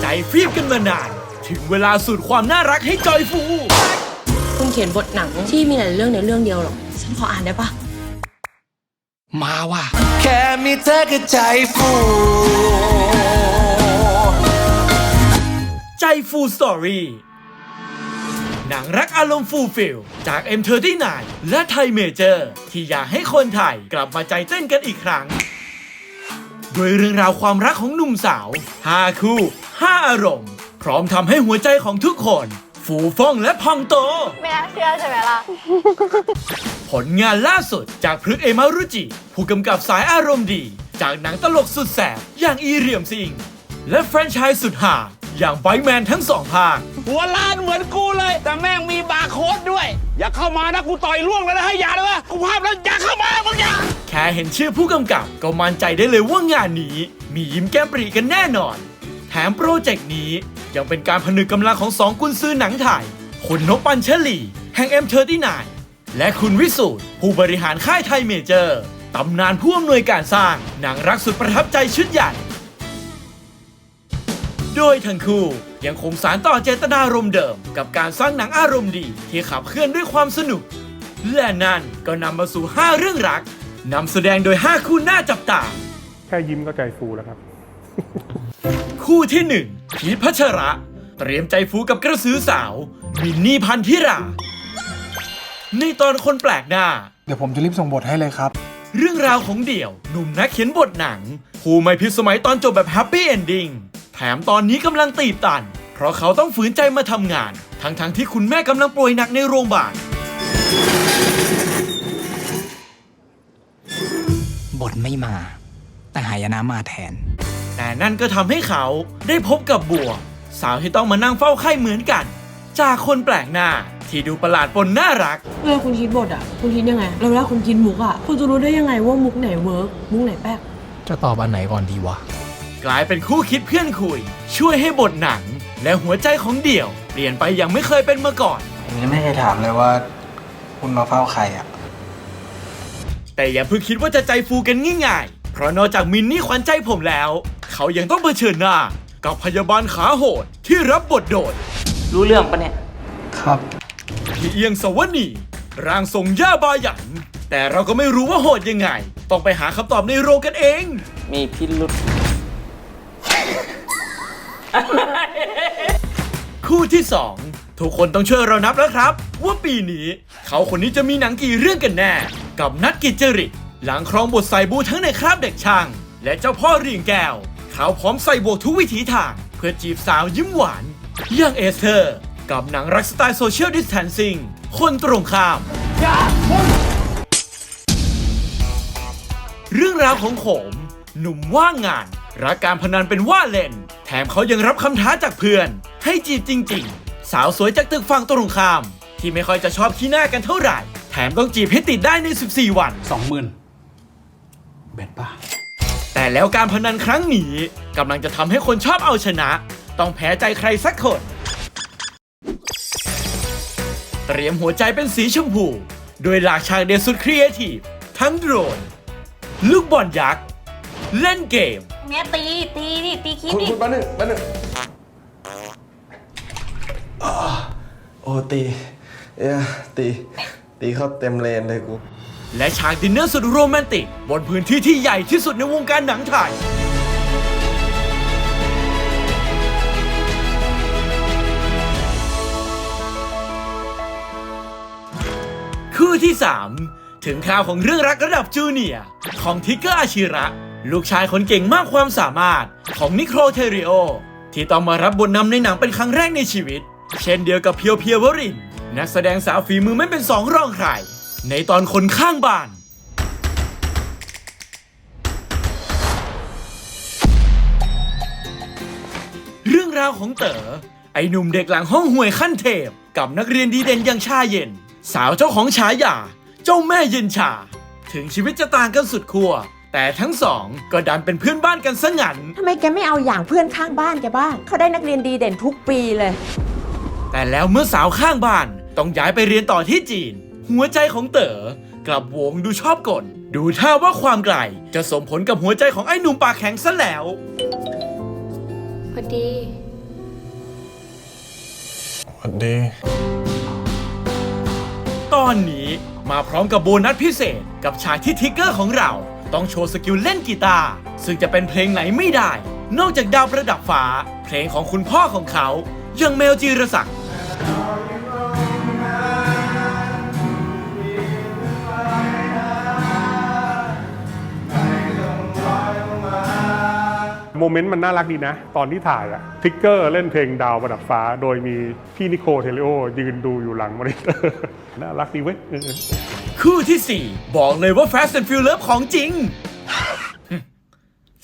ใจฟีบกันมานาน ถึงเวลาสูตรความน่ารักให้จอยฟู คุณเขียนบทหนังที่มีหลายเรื่องในเรื่องเดียวหรอ ฉันขออ่านได้ปะมาว่ะ แค่มีเธอก็ใจฟู ใจฟูสตอรี่หนังรักอารมณ์ฟูลฟิลจาก M39 และไทยเมเจอร์ ที่อยากให้คนไทยกลับมาใจเต้นกันอีกครั้ง โดยเรื่องราวความรักของหนุ่มสาว 5 คู่ 5 อารมณ์ พร้อมทำให้หัวใจของทุกคน ฟูฟ่องและพองโต ไม่น่าเชื่อใช่ไหมล่ะ ผลงานล่าสุดจากพฤกษ์เอมารุจิ ผู้กำกับสายอารมณ์ดี จากหนังตลกสุดแสบอย่างอีเรียมซิง และแฟรนไชส์สุดหาอย่างไบแมนทั้งสองภาค หัวล้านเหมือนกูเลย แต่แม่งมีบาร์โค้ดด้วย อย่าเข้ามานะกูต่อยล่วงแล้วนะให้ยอย่าเลยวะกูภาพแล้ว ค่เห็นชื่อผู้กำกับก็มั่นใจได้เลยว่างานนี้มียิ้มแก้มปรีกันแน่นอน แถมโปรเจกต์นี้ยังเป็นการผนึกกำลังของสองกุนซือหนังไทยคุณนกปันเชลี แห่ง M39 และคุณวิสูตรผู้บริหารค่ายไทยเมเจอร์ตำนานผู้อำนวยการสร้างหนังรักสุดประทับใจชุดใหญ่ โดยทั้งคู่ยังคงสารต่อเจตนารมณ์เดิม กับการสร้างหนังอารมณ์ดีที่ขับเคลื่อนด้วยความสนุก และนั่นก็นำมาสู่ 5 เรื่องรัก นำแสดงโดย 5 คู่หน้าจับตา แค่ยิ้มก็ใจฟูแล้วครับ คู่ที่1พีชพัชระ เตรียมใจฟูกับกระสือสาวมินนี่พันธิราในตอนคนแปลกหน้า เดี๋ยวผมจะรีบส่งบทให้เลยครับ เรื่องราวของเดี่ยว หนุ่มนักเขียนบทหนัง ผู้ไม่พิสมัยตอนจบแบบแฮปปี้เอนดิ้งแถมตอนนี้กำลังตีบตัน เพราะเขาต้องฝืนใจมาทำงาน ทั้งๆที่คุณแม่กำลังป่วยหนักในโรงพยาบาล บทไม่มา แต่หายนะมาแทน แต่นั่นก็ทำให้เขาได้พบกับบัว สาวที่ต้องมานั่งเฝ้าไข้เหมือนกัน จากคนแปลกหน้าที่ดูประหลาดปนน่ารัก เวลาคุณคิดบทอะ คุณคิดยังไงแล้วเวลาคุณคิดมุกอะ คุณจะรู้ได้ยังไงว่ามุกไหนเวิร์กมุกไหนแป๊กจะตอบอันไหนก่อนดีวะ กลายเป็นคู่คิดเพื่อนคุย ช่วยให้บทหนัง และหัวใจของเดี่ยว เปลี่ยนไปอย่างไม่เคยเป็นมาก่อน ผมยังไม่เคยถามเลยว่า คุณมาเฝ้าใครอะ แต่อย่าเพิ่งคิดว่าจะใจฟูกันง่ายๆ เพราะนอกจากมินนี่ขวัญใจผมแล้ว เขายังต้องเผชิญหน้า กับพยาบาลขาโหดที่รับบทโดดรู้เรื่องปะเนี่ย ครับพี่เอียงสวนีร่างทรงย่าบาหยันแต่เราก็ไม่รู้ว่าโหดยังไง ต้องไปหาคำตอบในโรงกันเอง มีพิรุษคู่ที่2 ทุกคนต้องช่วยเรานับแล้วครับ ว่าปีนี้ เขาคนนี้จะมีหนังกี่เรื่องกันแน่ กับนัดกิจจริต หลังครองบทใส่บูทั้งในคราบเด็กช่าง และเจ้าพ่อเรียงแก้ว เขาพร้อมใส่บวกทุกวิถีทาง เพื่อจีบสาวยิ้มหวานอย่างเอสเธอร์ กับหนังรักสไตล์โซเชียลดิส a ทนซิ่งคนตรงข้าม เรื่องราวของโขมหนุ่มว่างงาน รักการพนันเป็นว่าเล่น แถมเขายังรับคำท้าจากเพื่อน ให้จีบจริง ๆ สาวสวยจากตึกฝั่งตรงข้าม ที่ไม่ค่อยจะชอบขี้หน้ากันเท่าไหร่ แถมต้องจีบให้ติดได้ใน 14 วัน สองหมื่นเบ็ดป่ะ แต่แล้วการพนันครั้งนี้กำลังจะทำให้คนชอบเอาชนะ ต้องแพ้ใจใครสักคน เตรียมหัวใจเป็นสีชมพู โดยหลากฉากเด็ดสุดครีเอทีฟทั้งโดรน ลูกบอลยักษ์ เล่นเกม เนี่ยตีตีดิตีคิดคุณดิคุณแป๊บนึงแป๊บนึง อ่าโอ้ตีเอ้ยตีตีเข้าเต็มเลนเลยกู และฉากดินเนอร์สุดโรแมนติก บนพื้นที่ที่ใหญ่ที่สุดในวงการหนังไทย คู่ที่ 3 ถึงข่าวของเรื่องรักระดับจูเนียร์ของทิกเกอร์อาชิระ ลูกชายคนเก่งมากความสามารถของนิโคลเทริโอ ที่ต้องมารับบทนำในหนังเป็นครั้งแรกในชีวิต เช่นเดียวกับเพียวเพียววริน นักแสดงสาวฝีมือไม่เป็นสองรองใคร ในตอนคนข้างบ้าน เรื่องราวของเต๋อไอหนุ่มเด็กหลังห้องห่วยขั้นเทพ กับนักเรียนดีเด่นอย่างชาเย็น สาวเจ้าของฉายา เจ้าแม่เย็นชา ถึงชีวิตจะต่างกันสุดขั้วแต่ทั้งสองก็ดันเป็นเพื่อนบ้านกันซะงั้น ทำไมแกไม่เอาอย่างเพื่อนข้างบ้านแกบ้าง เขาได้นักเรียนดีเด่นทุกปีเลย แต่แล้วเมื่อสาวข้างบ้านต้องย้ายไปเรียนต่อที่จีน หัวใจของเต๋อกลับโหวงดูชอบกลดูท่าว่าความไกลจะส่งผลกับหัวใจของไอ้หนุ่มปากแข็งซะแล้ว พอดี สวัสดี ตอนนี้มาพร้อมกับโบนัสพิเศษกับฉากที่ทิกเกอร์ของเรา ต้องโชว์สกิลเล่นกีตาร์ซึ่งจะเป็นเพลงไหนไม่ได้ นอกจากดาวประดับฟ้า เพลงของคุณพ่อของเขาอย่างเมลจีรศักดิ์ โมเมนต์มันน่ารักดีนะ ตอนที่ถ่ายอะทิกเกอร์เล่นเพลงดาวประดับฟ้า โดยมีพี่นิโคเทเลโอ ยืนดูอยู่หลังมอนิเตอร์ น่ารักดีเว้ย คู่ที่ 4 บอกเลยว่า Fast and Furious ของจริง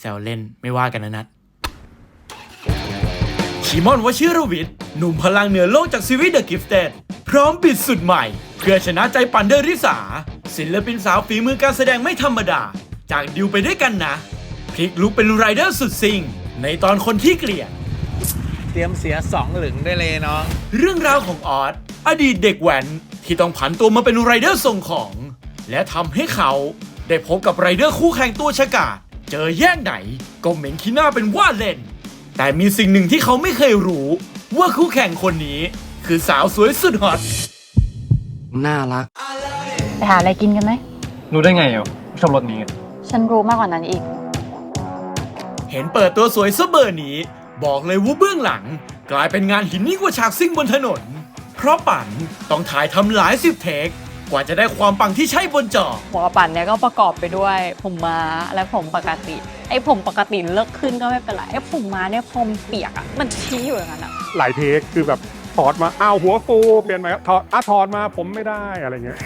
แซวเล่นไม่ว่ากันนะนัดชิมอนวชิรวิทย์หนุ่มพลังเหนือโลกจากซีรีส์ The Gifted พร้อมบิดสุดใหม่ เพื่อชนะใจปันเดอริสาศิลปินสาวฝีมือการแสดงไม่ธรรมดา จากดิวไปด้วยกันนะ พลิกลุกเป็นไรเดอร์สุดซิง ในตอนคนที่เกลียด เตรียมเสียสองหลึงได้เลยน้อง เรื่องราวของออสอดีตเด็กแว้นที่ต้องผันตัวมาเป็นไรเดอร์ส่งของ และทำให้เขาได้พบกับไรเดอร์คู่แข่งตัวฉกาจเจอแย่งไหนก็เหม็นขี้หน้าเป็นว่าเล่น แต่มีสิ่งหนึ่งที่เขาไม่เคยรู้ ว่าคู่แข่งคนนี้ คือสาวสวยสุดฮอตน่ารัก ไปหาอะไรกินกันไหม รู้ได้ไงอะชอบรถนี้ ฉันรู้มากกว่านั้นอีก เห็นเปิดตัวสวยซะเบอร์นี้ บอกเลยว่าเบื้องหลัง กลายเป็นงานหินยิ่งกว่าฉากซิ่งบนถนน เพราะปั่นต้องถ่ายทำหลายสิบเทคกว่าจะได้ความปังที่ใช่บนจอ หัวปั่นเนี่ยก็ประกอบไปด้วยผมม้าและผมปกติ ไอ้ผมปกติเลิกขึ้นก็ไม่เป็นไรไอ้ผมม้าเนี่ยพอมนเปียกอะมันชี้อยู่อย่างนั้นอะหลายเทคคือแบบถอดมาอ้าวหัวฟูเปลี่ยนใหม่ถอดอะถอดมาผมไม่ได้อะไรเงี้ย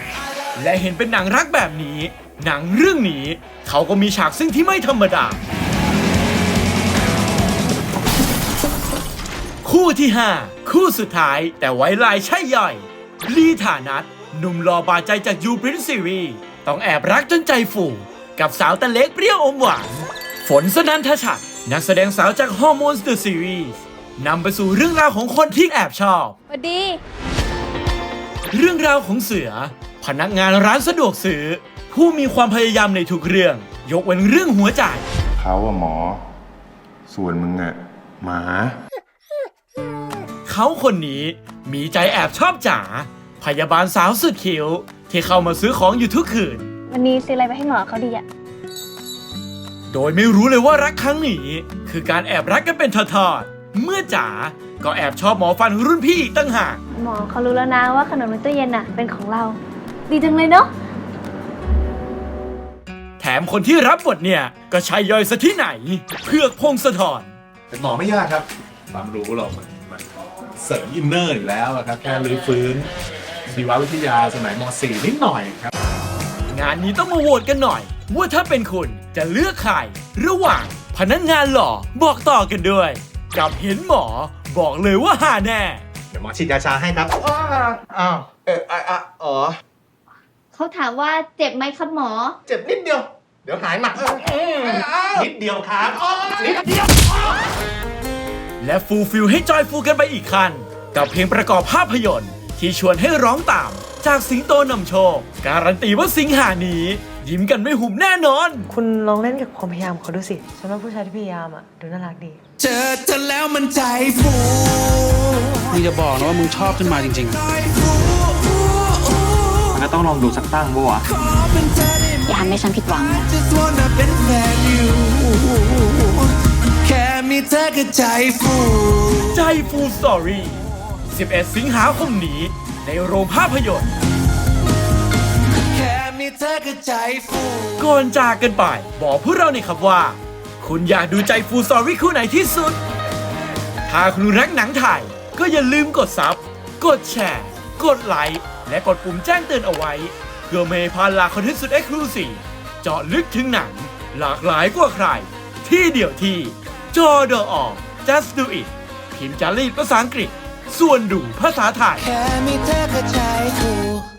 และเห็นเป็นหนังรักแบบนี้ หนังเรื่องนี้ เขาก็มีฉากซึ่งที่ไม่ธรรมดา คู่ที่ 5 คู่สุดท้ายแต่ไว้ลายใช่ย่อย ลีฐานัทหนุ่มหล่อบาดใจจากยูบรินซีรีส์ต้องแอบรักจนใจฟูกับสาวตะเล็กเปรี้ยวอมหวาน ฝนสนันทชัดนักแสดงสาวจากฮอร์โมนส์เดอะซีรีส์นำไปสู่เรื่องราวของคนที่แอบชอบพอดี เรื่องราวของเสือ พนักงานร้านสะดวกซื้อ ผู้มีความพยายามในทุกเรื่อง ยกเว้นเรื่องหัวใจ เขาอะหมอ ส่วนมึงอะหมา เขาคนนี้มีใจแอบชอบจ๋าพยาบาลสาวสุดคิ้วที่เข้ามาซื้อของอยู่ทุกคืน วันนี้ซื้ออะไรไปให้หมอเขาดีอะโดยไม่รู้เลยว่ารักครั้งนี้คือการแอบรักกันเป็นทอดๆเมื่อจ๋าก็แอบชอบหมอฟันรุ่นพี่อีกตั้งหากหมอเขารู้แล้วนะว่าขนมในตู้เย็นอะเป็นของเรา ดีจังเลยเนาะแถมคนที่รับบทเนี่ย ก็ใช่ย่อยซะที่ไหน เพื่อกพงศธรเป็นหมอไม่ยากครับความรู้หรอกมันมัน เสริมอินเนอร์อยู่แล้วอะครับแค่รื้อฟื้นชีววิทยาสมัยม .4 นิดหน่อยครับ งานนี้ต้องมาโหวตกันหน่อย ว่าถ้าเป็นคุณจะเลือกใคร ระหว่างพนักงานหล่อบอกต่อกันด้วย กับเห็นหมอบอกเลยว่าหาแน่ เดี๋ยวหมอฉีดยาชาให้ครับอ้าวเอออะอะอ๋อ เขาถามว่าเจ็บไหมครับหมอ เจ็บนิดเดียว เดี๋ยวหายหมัดนิดเดียวครับนิดเดียว และฟูลฟิลให้จอยฟูกันไปอีกคัน กับเพลงประกอบภาพยนตร์ ที่ชวนให้ร้องตาม จากสิงโตนำโชค การันตีว่าสิงหานี้ ยิ้มกันไม่หุบแน่นอน คุณลองเล่นกับความพยายามเขาดูสิฉันว่าผู้ชายที่พยายามอะดูน่ารักดี เจอเธอแล้วมันใจฟูมึงจะบอกนะว่ามึงชอบขึ้นมาจริงใจฟูๆมันก็ต้องลองดูสักตั้งปะวะขอเป็นเธอได้ไหมอย่าทำให้ฉันผิดหวังนะ มีเธอก็ใจฟู ใจฟูสตอรี่ 11 สิงหาคมนี้ ในโรงภาพยนตร์ แค่มีเธอก็ใจฟู ก่อนจากกันไป บอกพวกเราหน่อยครับว่า คุณอยากดูใจฟูสตอรี่คู่ไหนที่สุด ถ้าคุณรักหนังไทย ก็อย่าลืมกดซับ กดแชร์ กดไลค์ และกดปุ่มแจ้งเตือนเอาไว้ เพื่อไม่ให้พลาดหลากคอนเทนต์สุดเอ็กซ์คลูซีฟเจาะลึกถึงหนัง หลากหลายกว่าใคร ที่เดียวที่ จอดออ just do it พิมพ์จารีตภาษาอังกฤษ ส่วนดูภาษาไทย แค่มีเธอก็ใจฟู